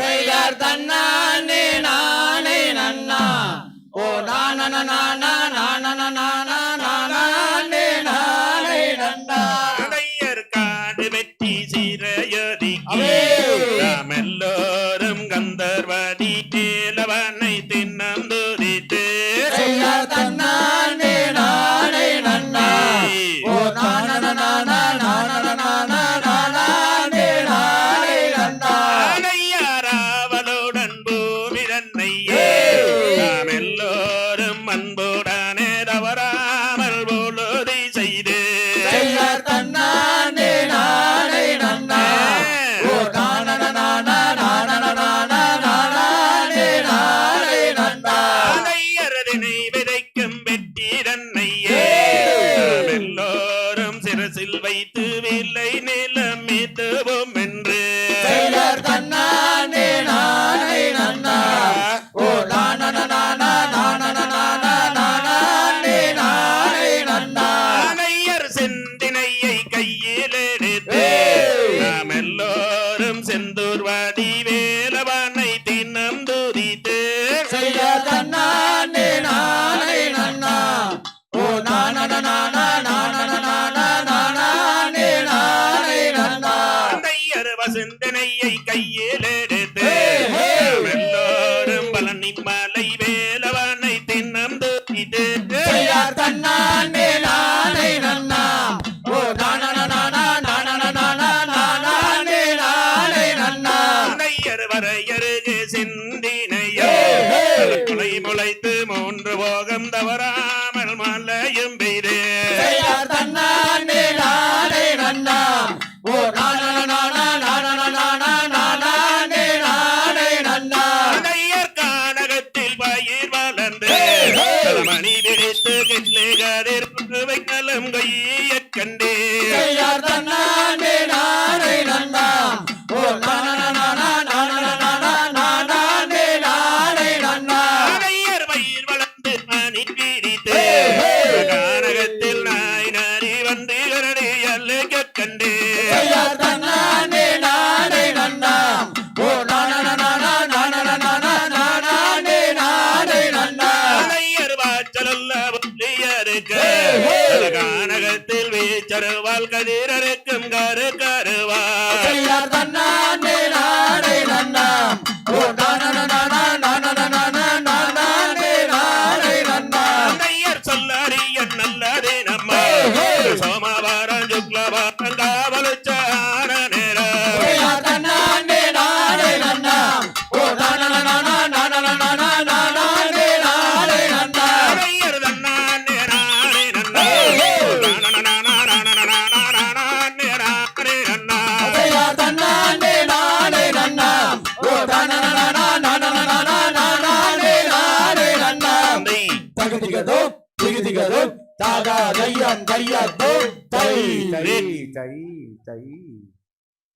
செய்யார் தன்னானே நானே நன்னா ஓ நான நான நான நானே நானே நன்னா நான நான நானே நானே நன்னா ஆனையர் செந்தினையை கையில் எடுத்து. நாம் எல்லோரும் செந்தூர்வாடி வேலவனை தின்னம் துதித்து செய்யார் தன்னானே வசந்தனையை கையில் எடுத்து எல்லோரும் பழனி மலை வேலவனை தின்னம் துதித்து செய்யார் தன்னானே நானே நன்னா ஓ நான நானே நன்னா வரையருகு சிந்தினையோ முளைத்து மூன்று போகம் தவறாமல் நரி வந்து கரடி அல்ல கண்டே தன்னானே நானே நன்னா ஓ ஏய். கானகத்தில் வீச்சருவால் கதிரருக்கும் கரு கருவா தகுதிகதோ திகுதிகதோ தாகா தையம் தையத்தோ தை தை தை தை